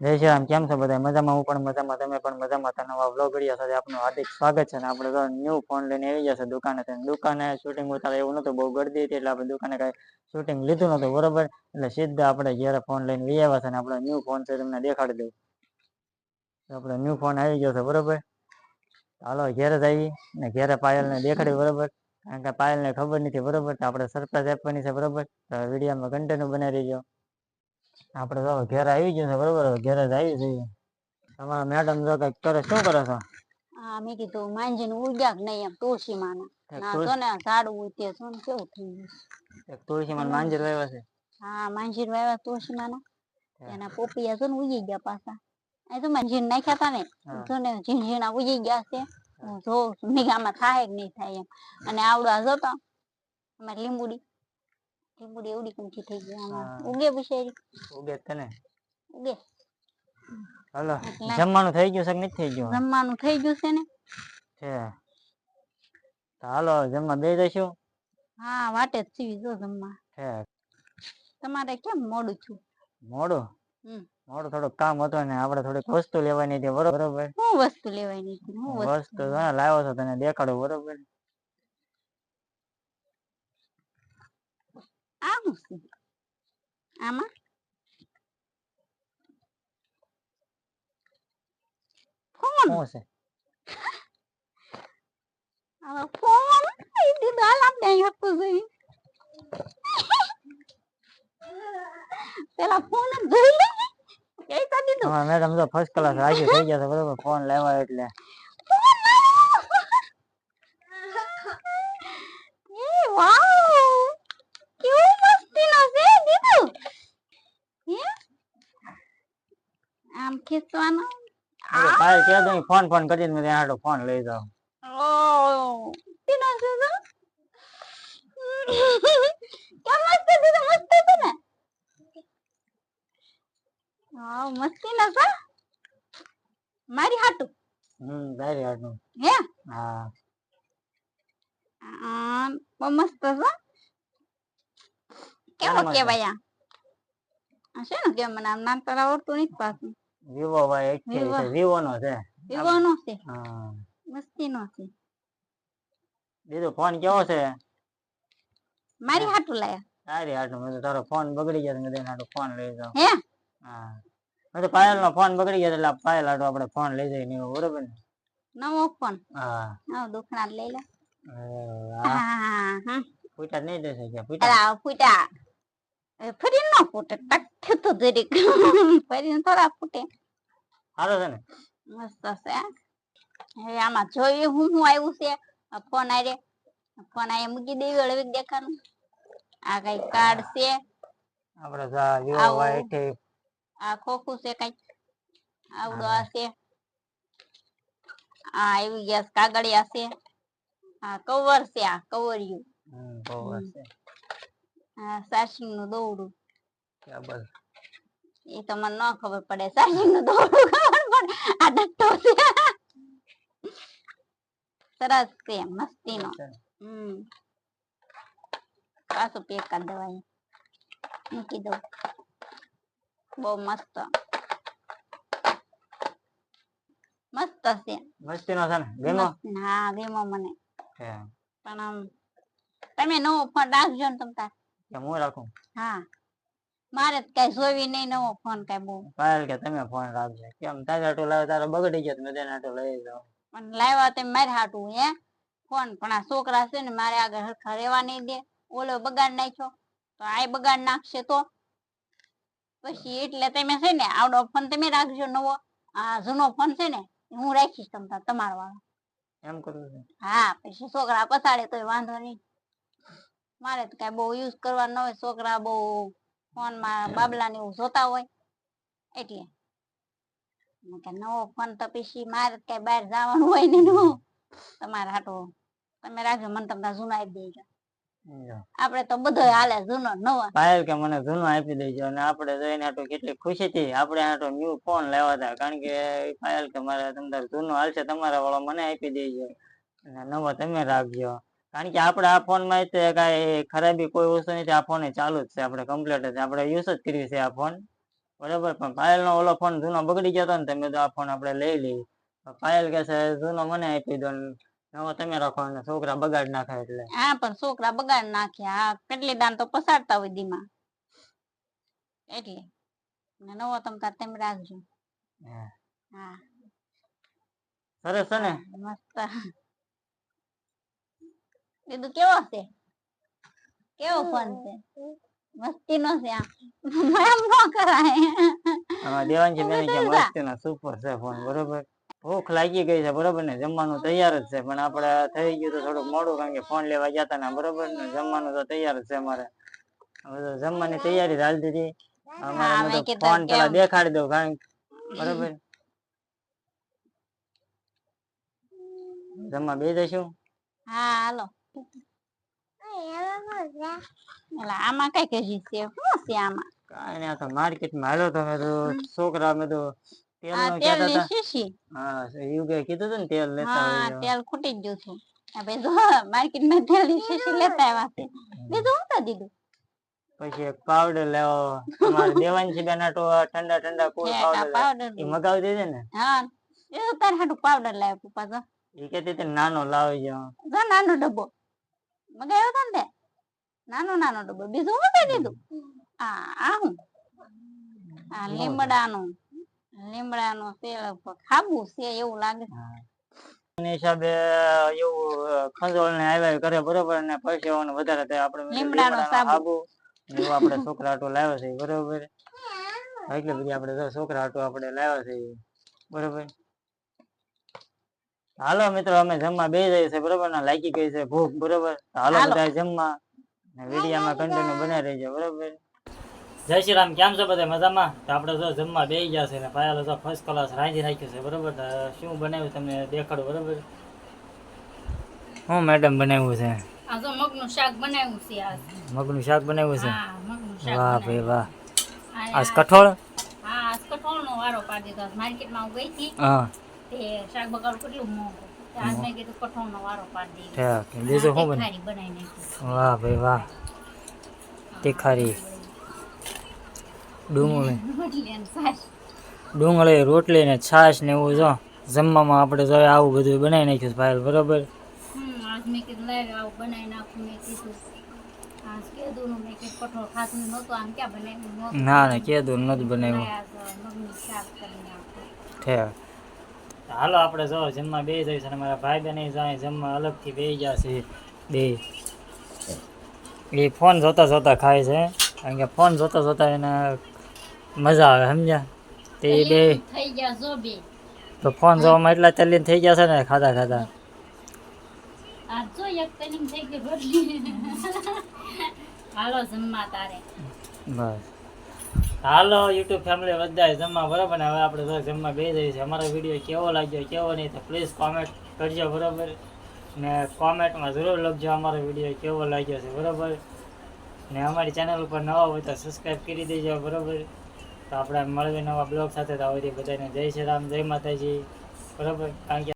જય શ્રી રામ કેમ છો બધા મજામાં? હું પણ મજામાં, તમે પણ મજામાં? તો નવા વ્લોગ વીડિયો સાથે આપનું હાર્દિક સ્વાગત છે અને આપણે તો ન્યૂ ફોન લઈને આવી છે દુકાને દુકાને શૂટિંગ ઉતારે એવું નતું, બહુ ગરદી હતી એટલે આપણે દુકાને કઈ શૂટિંગ લીધું નતું, બરોબર? એટલે સીધા આપણે ઘરે ફોન લઈને લઈ આવ્યા છે અને આપણો ન્યૂ ફોન છે તમને દેખાડી દઉં. આપણે ન્યુ ફોન આવી ગયો છે, બરોબર? હાલો, ઘેરે જ આવી ને ઘેરે પાયલને દેખાડી બરોબર? કારણ કે પાયલને ખબર નથી, બરોબર? આપણે સરપ્રાઈઝ આપવાની છે, બરોબર? તો વિડીયોમાં કન્ટિન્યુ બનાવી દેજો આપણે તો ઘેર આવી ગયું છે બરોબર? ઘેર જ આવી જઈએ. તમારા મેડમ જો કંઈક કરે શું કરો છો? હા મેં કીધું માંજીને ઉડ્યા કે નહીં એમ તુલસી માના ના તુલસી- ને ઉતે જો ને કેવું થઈ ગયું છે. માં તુલસીમાં વાવ્યા છે? હા માંજીર વાવ્યા તુલસી માં એના પોપિયા છે ને ઉગી ગયા પાછા. એ તો માંજીર નાખ્યા તા ને. જો ને ઝીણઝીણા ઉગી ગયા છે. હું જોઉં છું મેં આમાં થાય કે નહીં થાય એમ. અને આવડા જોતો અમારી લીંબુડી. લીંબુડી એવડી કમથી થઈ ગઈ આમાં. ઉગે બિચારી ઉગે તને. ઉગે હાલો જમવાનું થઈ ગયું છે કે નથી થઈ ગયું? જમવાનું થઈ ગયું છે ને. છે. હાલો જમવા બે જઈશું. હા વાટે જ સીવી જો જમવા. છે. તમારે કેમ મોડું છું મોડું? મોડું થોડુંક કામ હતું ને આપણે થોડીક વસ્તુ લેવાની હતી બરોબર? શું વસ્તુ લેવાની હતી? વસ્તુ? વસ્તુ લાવ્યો છો તને દેખાડો બરોબર? આ આમાં ફોન છે હવે ફોન એ દીધો હાલ આપણે અહીં આપવું જોઈએ પેલા ફોન જોઈ લે એ તો દીધું મેડમ તો ફર્સ્ટ ક્લાસ રાજી થઈ ગયા છે બરોબર ફોન લેવા એટલે ફોન એ વાવ કેવું મસ્તીનો છે દીધું હે આમ ખેંચવાનો કાલ કે તો ફોન ફોન કરીને મેં ત્યાં ફોન લઈ જાઉં. તીનો છે તો કેમ મસ્ત દીધું મસ્ત છે ને વાવ મસ્તી ના છે મારી હાટુ હમ તારી હાટુ. હે. હા આમ બહુ મસ્ત છે. કેવો કેવાય આ? આ શેનું કેમ મને નામ તારા આવડતું નથી પાછું? વિવો વાય અઠ્યાવીસ છે વિવો. નો છે વિવો નો છે હા મસ્તી નો છે બીજો ફોન કેવો છે મારી હાટું લાયા તારી હાટું મેં તો તારો ફોન બગડી ગયો મેં તેના હાટુ ફોન લઈ જાઉં હે હા મેં તો પાયલ નો ફોન બગડી ગયો એટલે પાયલ હાટું આપણે ફોન લઈ જઈએ ને બરોબર ને નવો ફોન હા નવો દુખણા લઈ લે હા હા ફૂટા નહીં દેશે કે ફૂટા ફૂટા ફરી ન ફૂટે ટક તો દરેક ફરી થોડા ફૂટે. સારો છે ને. મસ્ત છે હવે આમાં જોઈએ હું હું આવ્યું છે. આ ફોન આરે ફોન આરે મૂકી દેવી હળવે દેખાનું. આ કઈ કાર્ડ છે. આપણે જા. વાય એટી આ ખોખું છે કઈ. આવડો આ છે. આ આવી ગયા કાગળિયા છે. આ કવર છે આ કવરિયું. હમ બહુ હશે આ નું દોડું ક્યાં બસ. એ તો મને ન ખબર પડે સાસી નું દોડું ખબર પડે. આ ડટ્ટો છે. સરસ છે મસ્તીનો. હમ. પાછું પેક કરી દેવાય. મૂકી દઉં. બહુ મસ્ત. મસ્ત છે. મસ્તી નો છે ને ગેમો હા વેમો મને. પણ આમ તમે નવો ફોન રાખજો ને તમ તાર. કે હું રાખું? હા. મારે કઈ જોવી નહીં નવો ફોન કઈ બહુ. પાયલ કે તમે ફોન રાખજો. કેમ? તારે હાટુ લાવે તારો બગડી ગયો તો મેં તેના હાટુ લઈ જાઉં. પણ લાવ્યા તે મારે હાટું હે. ફોન પણ આ છોકરા છે ને મારે આગળ હરખા રહેવા નહીં દે. ઓલો બગાડ નાખ્યો. તો આ બગાડ નાખશે તો. પછી એટલે તમે છે ને આવડો ફોન તમે રાખજો નવો. આ જૂનો ફોન છે ને હું રાખીશ તમ તાર તમારો વાળો. એમ કરું હા પછી છોકરા પસાડે તોય વાંધો નહીં. મારે તો કઈ બહુ યુઝ કરવા ન હોય છોકરા બહુ ફોનમાં બાબલા ને એવું જોતા હોય. એટલે નવો ફોન તો પછી મારે કઈ બહાર જવાનું હોય ને નું તમારે હાટો તમે રાખજો મને તમને જૂનો આપી દેજો. જો. આપડે તો બધો હાલે જૂનો નવો. પાયલ કે મને જૂનો આપી દેજો અને આપણે જોઈને આટલું કેટલી ખુશી થી આપણે હાટુ ન્યુ ફોન લેવા હતા. કારણ કે પાયલ કે મારે અંદર જૂનો હાલ હાલશે તમારા વાળો મને આપી દેજો. અને નવો તમે રાખજો. કારણ કે આપણે આ ફોનમાં તે કાંઈ ખરાબી કોઈ વસ્તુ નથી. આ ફોન ચાલુ જ છે. આપણે કમ્પ્લીટ છે. આપણે યુઝ જ કર્યું છે આ ફોન બરાબર? પણ પાયલ નો ઓલો ફોન જૂનો બગડી ગયો હતો ને તમે તો આ ફોન આપણે લઈ લઈએ પાયલ કહે છે જૂનો મને આપી દો નવો તમે રાખો ને છોકરા બગાડ નાખે એટલે. હા પણ છોકરા બગાડ નાખ્યા. હા કેટલી દાન તો પસારતા હોય દીમાં એટલે. નવો તમ તાર તેમ રાખજો. હા. હા. સરસ છે ને? મસ્ત. દીદુ કેવો છે કેવો ફોન છે મસ્તી નો છે આમ એમ નો કરાય આમાં દેવાંશી બેન કે. મસ્ત ના સુપર છે ફોન બરોબર ભૂખ લાગી ગઈ છે બરોબર ને જમવાનું તૈયાર જ છે પણ આપણે થઈ ગયું તો થોડુંક મોડું કારણ કે ફોન લેવા ગયા હતા ને બરોબર ને જમવાનું તો તૈયાર જ છે અમારે હવે તો જમવાની તૈયારી હાલ દીધી અમારે ફોન પેલા દેખાડી દઉં કારણ બરોબર જમવા બે જઈશું હા હાલો આમાં કઈ કઈ છે? શું છે આમાં? કાઈ આ તો માર્કેટમાં તો તમે તો છોકરા મેં તો તેલ નો કહેતા ની હતા. શીશી હા યુગે કીધું હતું ને તેલ લેતા હા તેલ ખૂટી જ ગયું છે. હવે જો માર્કેટમાં તેલની શીશી લેતા આવ્યા છે? બીજું હું તો દીધું. પછી એક પાવડર લેવો તમારે દેવાંશી છે બેના તો ઠંડા ઠંડા કોલ પાવડર એ મગાવી દેજે ને. હા એ તો તારે હાટું પાવડર લાવ્યો પપ્પા તો. એ કહેતી નાનો લાવી જાવ જો નાનો ડબ્બો. મગાવ્યો તો ને તે નાનો નાનો ડબ્બો બીજું શું દીધું આ આ હું આ લીમડાનું લીમડાનું તેલ ખાબુ છે એવું લાગે છે. હિસાબે એવું ખંજોળ ને આવ્યા કરે બરોબર ને પરસેવાનો વધારે થાય આપણે લીમડાનો. સાબુ એવું આપણે છોકરા આટો લાવ્યો છે બરોબર એટલે બધી આપણે છોકરા આટો આપણે લાવ્યા છે બરોબર હાલો મિત્રો અમે જમવા બે જઈએ છે બરોબર? ને લાગી ગઈ છે ભૂખ બરોબર? હાલો. બધા જમવા. ને વિડીયામાં કન્ટિન્યુ બનાવી રહેજો બરોબર? જય શ્રી રામ કેમ છો બધા? મજામાં? તો આપણે જો જમવા બે ગયા છે ને પાયાલો તો ફર્સ્ટ ક્લાસ રાંધી રાખ્યું છે બરોબર? શું બનાવ્યું તમને દેખાડું બરોબર? હું મેડમ બનાવ્યું છે? આ મગનું શાક બનાવ્યું છે આજ. મગનું શાક બનાવ્યું છે? હા મગનું શાક વાહ ભાઈ વાહ. આજ આ- કઠોળ? હા આજ કઠોળનો વારો પાડી દીધો. માર્કેટમાં હું ગઈ હતી. હા. તે શાક બગાડું કેટલું મોંઘું. આજ મેં કીધું કઠોળનો વારો પાડી દીધો બીજું શું બને બનાવી વાહ ભાઈ વાહ. તીખારી. ડુંગળી. ડુંગળી રોટલી ને છાશ ને એવું જો. જમવામાં આપણે જો આવું બધું બનાવી નાખ્યું છે પાયલ બરોબર? ના ના કેદું નથી બનાવ્યું. હાલો આપણે જો જમવા બે જઈશું અને મારા ભાઈ બહેન જાય જમવા અલગથી બે ગયા છે બે. એ ફોન જોતા જોતા ખાય છે કારણ કે ફોન જોતા જોતા એને મજા આવે સમજ્યા? તે બે. થઈ ગયા જો તો ફોન જોવામાં એટલા તલ્લીન થઈ ગયા છે ને ખાતા ખાતા હાલો જમવા તારે. બસ. હાલો, યુટ્યુબ ફેમિલી બધા જમવા બરાબર હવે આપણે જમવા બે જઈએ છીએ. અમારો વીડિયો કેવો લાગ્યો, કેવો નહીં તો પ્લીઝ કોમેન્ટ કરજો, બરાબર? ને કોમેન્ટમાં જરૂર લખજો અમારો વીડિયો કેવો લાગ્યો છે, બરાબર? ને અમારી ચેનલ ઉપર નવા હોય તો સબસ્ક્રાઈબ કરી દેજો, બરાબર? તો આપણે મળવી નવા બ્લોગ સાથે. તો આવડી બધાને જય શ્રી રામ, જય માતાજી, બરાબર? કારણ કે